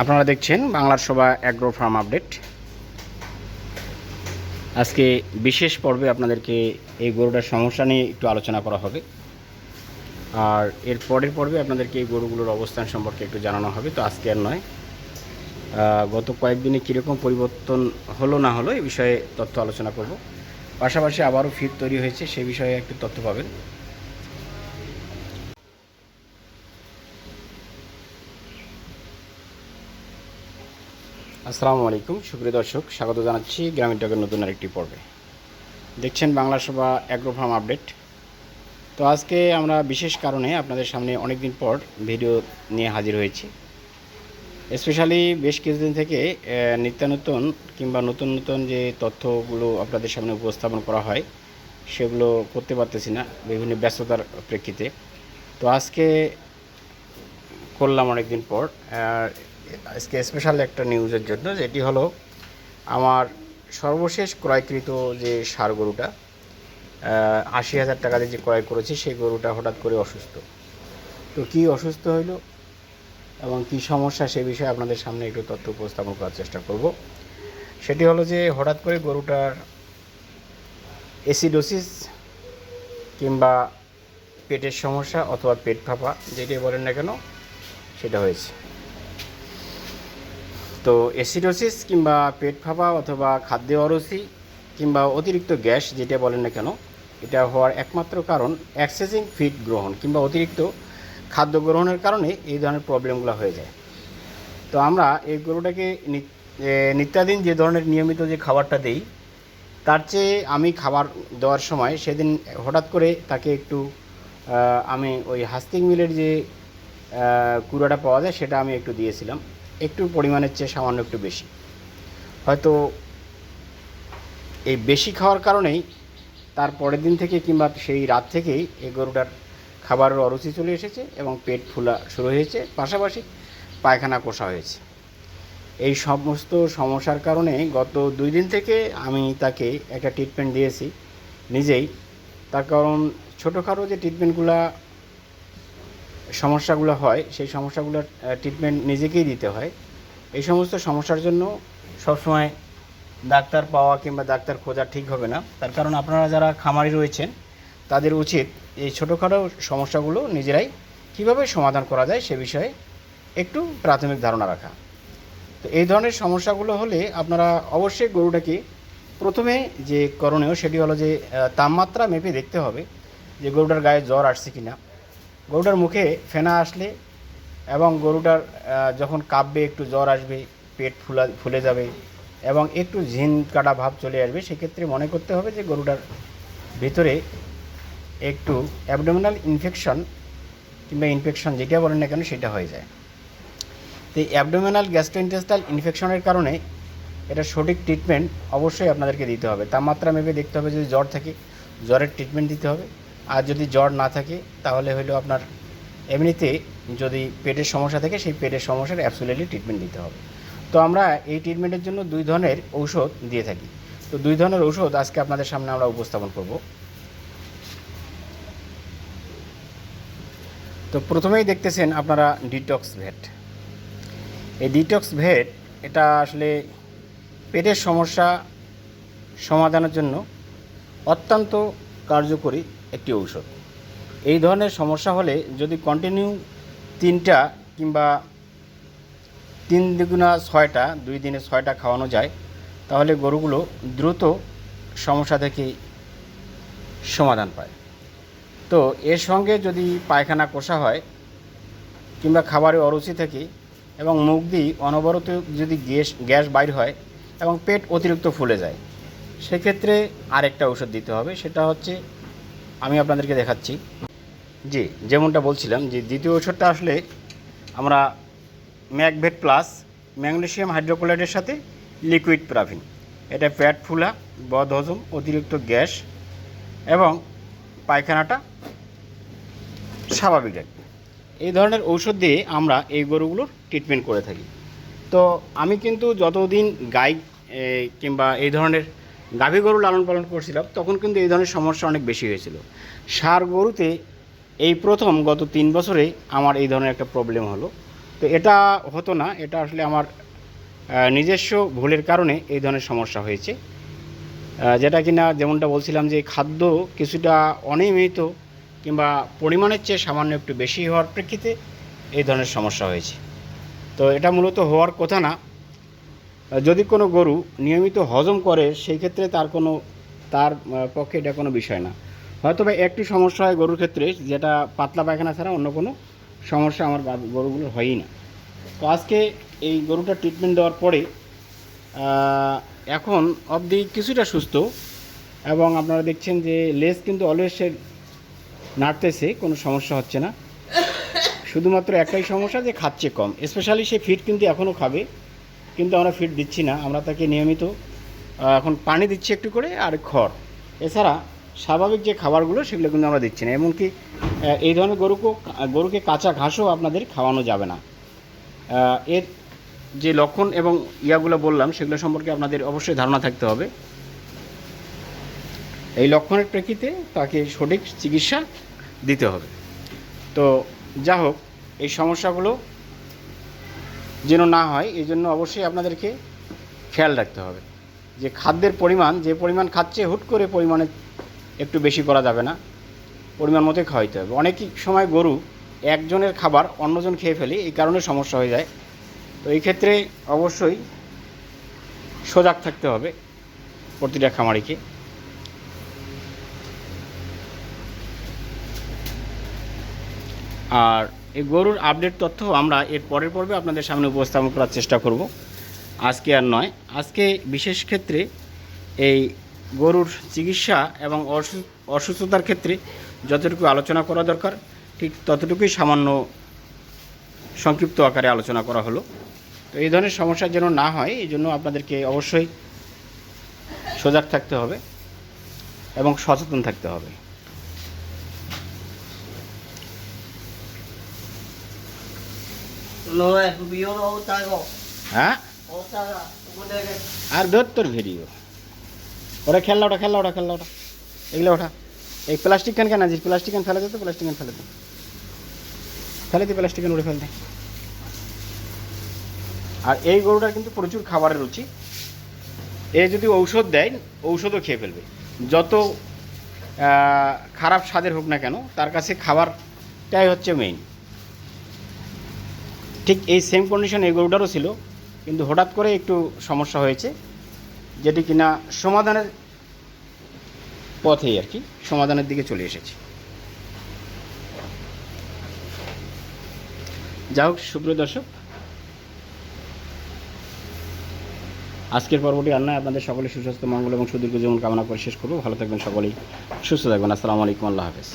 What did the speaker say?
আপনারা দেখছেন বাংলার সভা অ্যাগ্রো ফার্ম আপডেট আজকে বিশেষ পর্বে আপনাদেরকে এই গরুটার সমস্যা নিয়ে একটু আলোচনা করা হবে। আর এর পরের পর্বে আপনাদেরকে এই গরুগুলোর অবস্থান সম্পর্কে একটু জানানো হবে, তো আজকে আর নয়। গত কয়েকদিনে কীরকম পরিবর্তন হলো না হলো এই বিষয়ে তথ্য আলোচনা করব। পাশাপাশি আবারও ফিট তৈরি হয়েছে, সে বিষয়ে একটু তথ্য পাবেন। আসসালামু আলাইকুম। সুপ্রিয় দর্শক, স্বাগত জানাচ্ছি গ্রামীণ টকের নতুন আরেকটি পর্বে। দেখছেন বাংলা সভা অ্যাগ্রোফার্ম আপডেট। তো আজকে আমরা বিশেষ কারণে আপনাদের সামনে অনেক দিন পর ভিডিও নিয়ে হাজির হয়েছি। স্পেশালি বেশ কিছুদিন থেকে নিত্যানতুন কিংবা নতুন নতুন যে তথ্যগুলো আপনাদের সামনে উপস্থাপন করা হয়, সেগুলো করতে পারতেছি না বিভিন্ন ব্যস্ততার প্রেক্ষিতে। তো আজকে করলাম অনেক দিন পর আজকে স্পেশাল একটা নিউজের জন্য, যেটি হলো আমার সর্বশেষ ক্রয়কৃত যে সার গরুটা আশি হাজার টাকা দিয়ে যে ক্রয় করেছি, সেই গরুটা হঠাৎ করে অসুস্থ। তো কি অসুস্থ হইল এবং কি সমস্যা, সে বিষয়ে আপনাদের সামনে একটু তথ্য উপস্থাপন করার চেষ্টা করব। সেটি হলো যে, হঠাৎ করে গরুটার এসিডোসিস কিংবা পেটের সমস্যা অথবা পেট ফাঁপা যেটি বলেন না কেন, সেটা হয়েছে। তো অ্যাসিডোসিস কিংবা পেট ফাঁপা অথবা খাদ্য অরসি কিংবা অতিরিক্ত গ্যাস যেটা বলেন না কেন, এটা হওয়ার একমাত্র কারণ অ্যাক্সেসিং ফিড গ্রহণ কিংবা অতিরিক্ত খাদ্য গ্রহণের কারণে এই ধরনের প্রবলেমগুলো হয়ে যায়। তো আমরা এই গরুটাকে নিত্যাদিন যে ধরনের নিয়মিত যে খাবারটা দেই, তার চেয়ে আমি খাবার দেওয়ার সময় সেদিন হঠাৎ করে তাকে একটু আমি ওই হাস্তিং মিলের যে কুড়াটা পাওয়া যায় সেটা আমি একটু দিয়েছিলাম। একটু পরিমাণের চেয়ে সামান্য একটু বেশি। হয়তো এই বেশি খাওয়ার কারণেই তার পরের দিন থেকে কিংবা সেই রাত থেকেই এই গরুটার খাবারের অরুচি চলে এসেছে এবং পেট ফুলা শুরু হয়েছে, পাশাপাশি পায়খানা কষা হয়েছে। এই সমস্ত সমস্যার কারণে গত দুই দিন থেকে আমি তাকে একটা ট্রিটমেন্ট দিয়েছি নিজেই। তার কারণ ছোটোখাটো যে ট্রিটমেন্টগুলো সমস্যাগুলো হয়, সেই সমস্যাগুলোর ট্রিটমেন্ট নিজেকেই দিতে হয়। এই সমস্ত সমস্যার জন্য সবসময় ডাক্তার পাওয়া কিংবা ডাক্তার খোঁজা ঠিক হবে না। তার কারণ আপনারা যারা খামারি রয়েছেন, তাদের উচিত এই ছোটোখাটো সমস্যাগুলো নিজেরাই কীভাবে সমাধান করা যায় সে বিষয়ে একটু প্রাথমিক ধারণা রাখা। তো এই ধরনের সমস্যাগুলো হলে আপনারা অবশ্যই গরুটাকে প্রথমে যে করণীয় সেটি হলো যে তাপমাত্রা মেপে দেখতে হবে যে গরুটার গায়ে জ্বর আসছে কি না গরুটার মুখে ফেনা আসলে এবং গরুটার যখন কাঁপবে, একটু জ্বর আসবে, পেট ফুলা, ফুলে যাবে এবং একটু ঝিন কাটা ভাব চলে আসবে, সেক্ষেত্রে মনে করতে হবে যে গরুটার ভিতরে একটু অ্যাবডোমিনাল ইনফেকশন কিংবা ইনফেকশন যেটা বলেন না কেন, সেটা হয়ে যায়। তো এই অ্যাবডোমিনাল গ্যাস্ট্রোইন্টেস্টাল ইনফেকশনের কারণে এটা সঠিক ট্রিটমেন্ট অবশ্যই আপনাদেরকে দিতে হবে। তাপমাত্রা মেপে দেখতে হবে, যদি জ্বর থাকে, জ্বরের ট্রিটমেন্ট দিতে হবে। আর যদি জ্বর না থাকে, তাহলে হলো আপনার এমনিতে যদি পেটের সমস্যা থাকে, সেই পেটের সমস্যার অ্যাবসোলিটলি ট্রিটমেন্ট দিতে হবে। তো আমরা এই ট্রিটমেন্টের জন্য দুই ধরনের ঔষধ দিয়ে থাকি। তো দুই ধরনের ঔষধ আজকে আপনাদের সামনে আমরা উপস্থাপন করব। তো প্রথমেই দেখতেছেন আপনারা ডিটক্স ভেট এই ডিটক্স ভেট এটা আসলে পেটের সমস্যা সমাধানের জন্য অত্যন্ত কার্যকরী একটি ঔষধ। এই ধরনের সমস্যা হলে যদি কন্টিনিউ তিনটা কিংবা তিন দুগুণা ছয়টা, দুই দিনে ছয়টা খাওয়ানো যায়, তাহলে গরুগুলো দ্রুত সমস্যা থেকে সমাধান পায়। তো এর সঙ্গে যদি পায়খানা কষা হয় কিংবা খাবারে অরুচি থাকে এবং মুখ দিয়ে অনবরত যদি গ্যাস গ্যাস বাইর হয় এবং পেট অতিরিক্ত ফুলে যায়, সেক্ষেত্রে আরেকটা ওষুধ দিতে হবে, সেটা হচ্ছে আমি আপনাদেরকে দেখাচ্ছি। জি, যেমনটা বলছিলাম যে দ্বিতীয় ওষুধটা আসলে আমরা ম্যাকভেট প্লাস ম্যাগনেশিয়াম হাইড্রোক্লোরাইডের সাথে লিকুইড প্রাভিন এটা পেট ফুলা, বদ, হজম, অতিরিক্ত গ্যাস এবং পায়খানাটা স্বাভাবিক রাখবে এই ধরনের ঔষধ দিয়ে আমরা এই গরুগুলোর ট্রিটমেন্ট করে থাকি। তো আমি কিন্তু যতদিন গাই কিংবা এই ধরনের গাভী গরু লালন পালন করছিলাম, তখন কিন্তু এই ধরনের সমস্যা অনেক বেশি হয়েছিল। সার গরুতে এই প্রথম গত তিন বছরে আমার এই ধরনের একটা প্রবলেম হলো। তো এটা হতো না, এটা আসলে আমার নিজস্ব ভুলের কারণে এই ধরনের সমস্যা হয়েছে। যেটা কিনা যেমনটা বলছিলাম যে খাদ্য কিছুটা অনিয়মিত কিংবা পরিমাণের চেয়ে সামান্য একটু বেশি হওয়ার প্রেক্ষিতে এই ধরনের সমস্যা হয়েছে। তো এটা মূলত হওয়ার কথা না যদি কোনো গরু নিয়মিত হজম করে, সেই ক্ষেত্রে তার কোনো, তার পক্ষে এটা কোনো বিষয় না। হয়তো বা একটি সমস্যা হয় গরুর ক্ষেত্রে, যেটা পাতলা পায়খানা ছাড়া অন্য কোনো সমস্যা আমার গরুগুলোর হয়ই না। তো আজকে এই গরুটা ট্রিটমেন্ট দেওয়ার পরে এখন অবধি কিছুটা সুস্থ এবং আপনারা দেখছেন যে লেজ কিন্তু অলওয়েজ সে নাড়তেছে, কোনো সমস্যা হচ্ছে না। শুধুমাত্র একটাই সমস্যা যে খাচ্ছে কম। স্পেশালি সে ফিড কিন্তু এখনও খাবে। কিন্তু আমরা ফিড দিচ্ছি না, আমরা তাকে নিয়মিত এখন পানি দিচ্ছি একটু করে আর খড়। এছাড়া স্বাভাবিক যে খাবারগুলো সেগুলো কিন্তু আমরা দিচ্ছি না, এমনকি এই ধরনের গরুকেও গরুকে কাঁচা ঘাসও আপনাদের খাওয়ানো যাবে না। এর যে লক্ষণ এবং ইয়াগুলো বললাম, সেগুলো সম্পর্কে আপনাদের অবশ্যই ধারণা থাকতে হবে। এই লক্ষণের প্রেক্ষিতে তাকে সঠিক চিকিৎসা দিতে হবে। তো যা হোক এই সমস্যাগুলো যেন না হয়, এই জন্য অবশ্যই আপনাদেরকে খেয়াল রাখতে হবে। যে খাদ্যের পরিমাণ, যে পরিমাণ খাচ্ছে, হুট করে পরিমাণে একটু বেশি করা যাবে না। পরিমাণ মতোই খাওয়াইতে হবে। অনেক সময় গরু একজনের খাবার অন্যজন খেয়ে ফেলে, এই কারণে সমস্যা হয়ে যায়। তো এই ক্ষেত্রে অবশ্যই সজাগ থাকতে হবে প্রতিটা খামারিকে। আর এই গরুর আপডেট তথ্য আমরা এর পরের পর্বে আপনাদের সামনে উপস্থাপন করার চেষ্টা করব। আজকে আর নয়, আজকে বিশেষ ক্ষেত্রে এই গরুর চিকিৎসা এবং অসু- অসুস্থতার ক্ষেত্রে যতটুকু আলোচনা করা দরকার, ঠিক ততটুকুই সামান্য সংক্ষিপ্ত আকারে আলোচনা করা হলো। তো এই ধরনের সমস্যা যেন না হয়, এই জন্য আপনাদেরকে অবশ্যই সজাগ থাকতে হবে এবং সচেতন থাকতে হবে। হ্যাঁ. আর ধর তোর ভিডিও। ওরা খেলনা ওটা খেলনা ওটা খেলনা ওটা। এগুলো ওঠা। এই প্লাস্টিক ক্যান কেন আছিস প্লাস্টিক ক্যান ফেলে দে তো প্লাস্টিক ক্যান ফেলে দে। ফেলে দি প্লাস্টিক ক্যান উড়ে ফেল দে। আর এই গরুটার কিন্তু প্রচুর খাবারের রুচি। এ যদি ঔষধ দেয় ঔষধও খেয়ে ফেলবে। যত খারাপ স্বাদের হোক না কেন তার কাছে খাবারটাই হচ্ছে মেইন ঠিক এই সেম কন্ডিশন এই গরুটারও ছিল, কিন্তু হঠাৎ করে একটু সমস্যা হয়েছে, যেটি কিনা সমাধানের পথেই আর কি, সমাধানের দিকে চলে এসেছে। যা হোক, সুপ্রিয় দর্শক, আজকের পর্বটি রান্নায় আপনাদের সকলে সুস্বাস্থ্য, মঙ্গল এবং সুদীর্ঘ জীবন কামনা করে শেষ করব। ভালো থাকবেন সকলেই, সুস্থ থাকবেন। আসসালামু আলাইকুম, আল্লাহ হাফেজ।